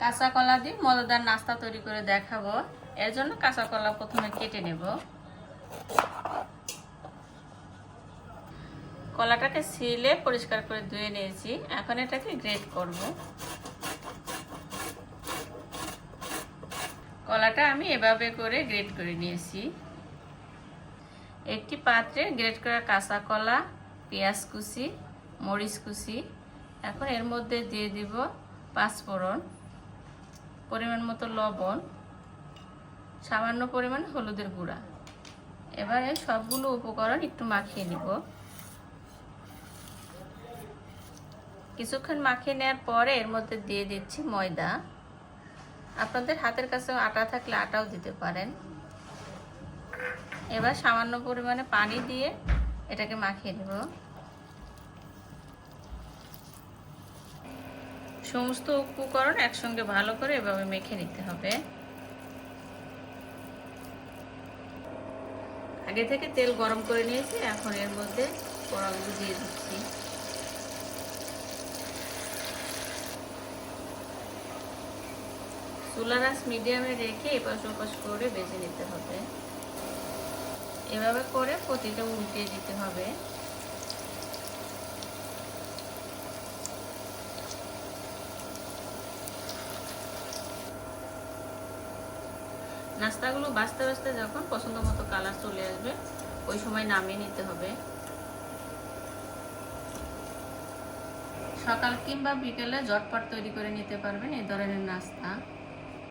কাঁচা কলা দিয়ে মজাদার নাস্তা তৈরি করে দেখাবো। এর জন্য কাঁচা কলা প্রথমে কেটে নেব। কলাটাকে ছিলে পরিষ্কার করে ধুয়ে নিয়েছি। এখন এটাকে গ্রেট করব। কলাটা আমি এভাবে করে গ্রেট করে নিয়েছি। একটি পাত্রে গ্রেট করা কাঁচা কলা পেঁয়াজ কুচি, মরিচ কুচি। এখন এর মধ্যে দিয়ে দিব পাঁচফোড়ন। পরিমাণ মতো লবণ, সামান্য পরিমাণ হলুদের গুঁড়া। এবারে সবগুলো উপকরণ একটু মাখিয়ে নিব। কিছুক্ষণ মাখিয়ে নেওয়ার পরে এর মধ্যে দিয়ে দিচ্ছি ময়দা। আপনাদের হাতের কাছে আটা থাকলে আটাও দিতে পারেন। এবার সামান্য পরিমাণে পানি দিয়ে এটাকে মাখিয়ে নেব। সমস্ত উপকরণ একসঙ্গে ভালো করে এভাবে মেখে নিতে হবে। আগে থেকে তেল গরম করে নিয়েছি, এখন এর মধ্যে কড়াগুলো দিয়ে দিচ্ছি। চুলার আঁচ মিডিয়ামে রেখে এপাশ ওপাশ করে বেজে নিতে হবে। এভাবে করে প্রতিটা উল্টিয়ে দিতে হবে। নাস্তাগুলো বাঁচতে বাঁচতে যখন পছন্দ মতো কালার চলে আসবে, ওই সময় নামিয়ে নিতে হবে। সকাল কিংবা বিকেলে জটপট তৈরি করে নিতে পারবেন এই ধরনের নাস্তা।